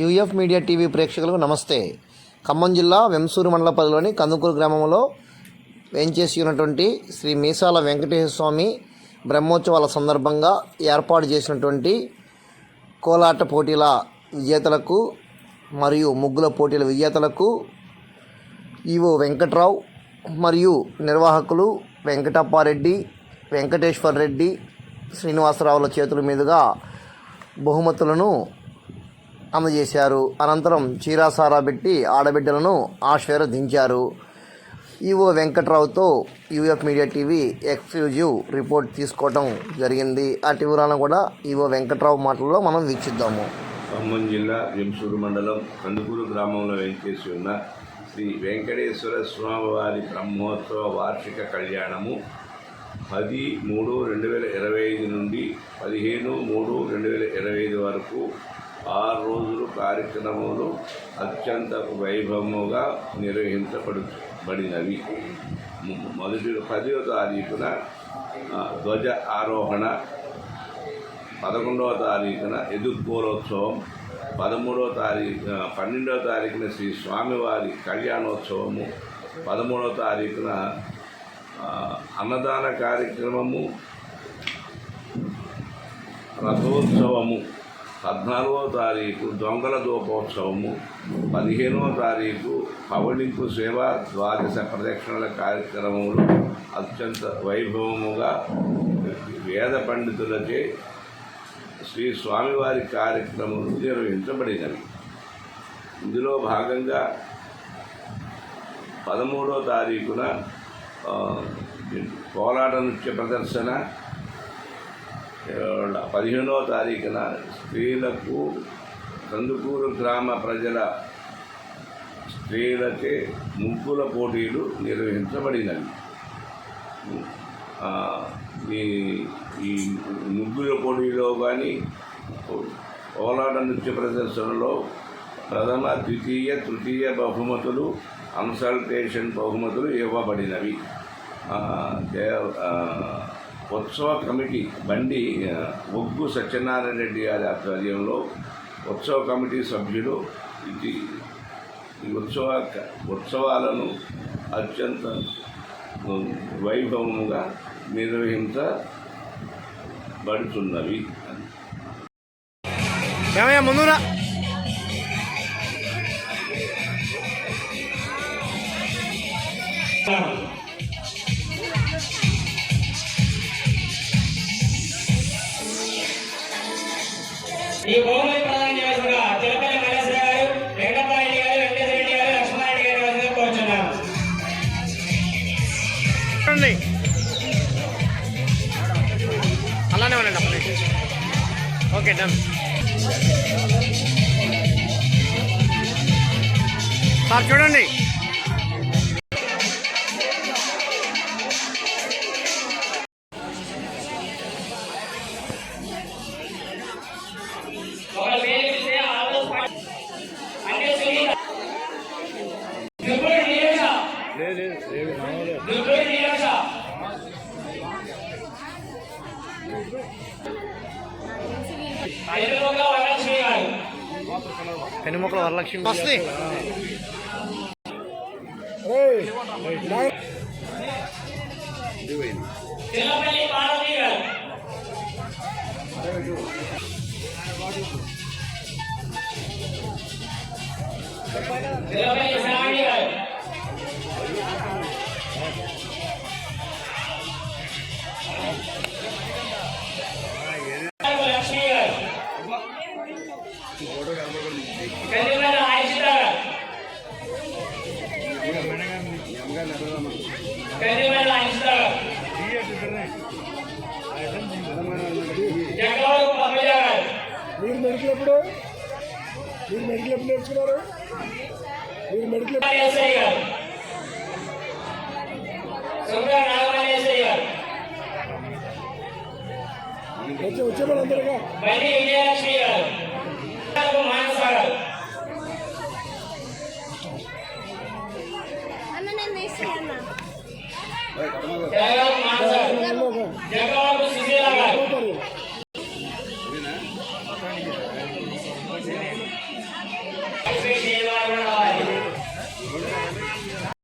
UF media TV ప్రేక్షకులకు నమస్తే. ఖమ్మం జిల్లా వెంసూరు మండల పరిధిలోని కందుకూరు గ్రామంలో వేంచేసి ఉన్నటువంటి శ్రీ మీసాల వెంకటేశ్వర స్వామి బ్రహ్మోత్సవాల సందర్భంగా ఏర్పాటు చేసినటువంటి కోలాట పోటీల విజేతలకు మరియు ముగ్గుల పోటీల విజేతలకు ఈవో వెంకట్రావు మరియు నిర్వాహకులు వెంకటప్పారెడ్డి వెంకటేశ్వర్ రెడ్డి శ్రీనివాసరావుల చేతుల మీదుగా బహుమతులను అందజేశారు అనంతరం చీరాసారా పెట్టి ఆడబిడ్డలను ఆశీర్వదించారు EO వెంకట్రావుతో UF media TV exclusive report తీసుకోవడం జరిగింది. ఆ వివరాలను కూడా ఈవో వెంకట్రావు మాటల్లో మనం వీక్షిద్దాము. ఖమ్మం జిల్లా వెంసూరు మండలం కందుకూరు గ్రామంలో వెంకేసి ఉన్న శ్రీ వెంకటేశ్వర స్వామివారి బ్రహ్మోత్సవ వార్షిక కళ్యాణము పది మూడు రెండు వేల ఇరవై ఐదు నుండి పదిహేను మూడు రెండు వేల ఇరవై ఐదు వరకు ఆరు రోజులు కార్యక్రమాలు అత్యంత వైభవముగా నిర్వహించబడినవి మొదటి పదవ తారీఖున ధ్వజ ఆరోహణ. పదకొండవ తారీఖున ఎదుర్కోలోత్సవం పదమూడవ తారీఖు పన్నెండవ తారీఖున శ్రీ స్వామివారి కళ్యాణోత్సవము. పదమూడవ తారీఖున అన్నదాన కార్యక్రమము. రథోత్సవము. పద్నాలుగవ తారీఖు దొంగల దూపోత్సవము పదిహేనవ తారీఖు పవళింపు సేవ ద్వాదశ ప్రదక్షిణల కార్యక్రమములు అత్యంత వైభవముగా వేద పండితులచే శ్రీ స్వామివారి కార్యక్రమం నిర్వహించబడినవి. ఇందులో భాగంగా పదమూడవ తారీఖున కోలాట నృత్య ప్రదర్శన పదిహేనో తారీఖున స్త్రీలకు కందుకూరు గ్రామ ప్రజల స్త్రీలకే ముగ్గుల పోటీలు నిర్వహించబడినవి. ఈ ఈ ముగ్గుల పోటీలో కానీ ఓలాట నృత్య ప్రదర్శనలో ప్రథమ ద్వితీయ తృతీయ బహుమతులు కన్సల్టేషన్ బహుమతులు ఇవ్వబడినవి. దేవ ఉత్సవ కమిటీ బండి ఒగ్గు సత్యనారాయణ రెడ్డి గారి ఆధ్వర్యంలో ఉత్సవ కమిటీ సభ్యులు ఇది. ఈ ఉత్సవ ఉత్సవాలను అత్యంత వైభవముగా నిర్వహించబడుతున్నవి. ఏమయ్యా ముందురా ఈ బహుమతి ప్రధాన చేయాల్సిన తిరుపతి నరేశ్వర గారు వెంకటపారెడ్డి గారు వెంకటరెడ్డి గారు లక్ష్మణారెడ్డి గారి వద్దకు కోరుచున్నాను అలానే ఉండండి అప్పటి ఓకే డన్. సార్ చూడండి. ఎదురుగా వరలక్ష్మి వస్తుంది చిన్నపల్లి మీరు మెడికల్ ఎప్పుడు మీరు మెడికల్ ఎప్పుడు నేర్చుకున్నారు మీరు మెడికల్ ఎప్పుడు ఎస్ఐ గారు సుందర నాగమణి ఎస్ఐ గారు వచ్చి వచ్చే వాళ్ళందరిగా బండి విజయలక్ష్మి గారు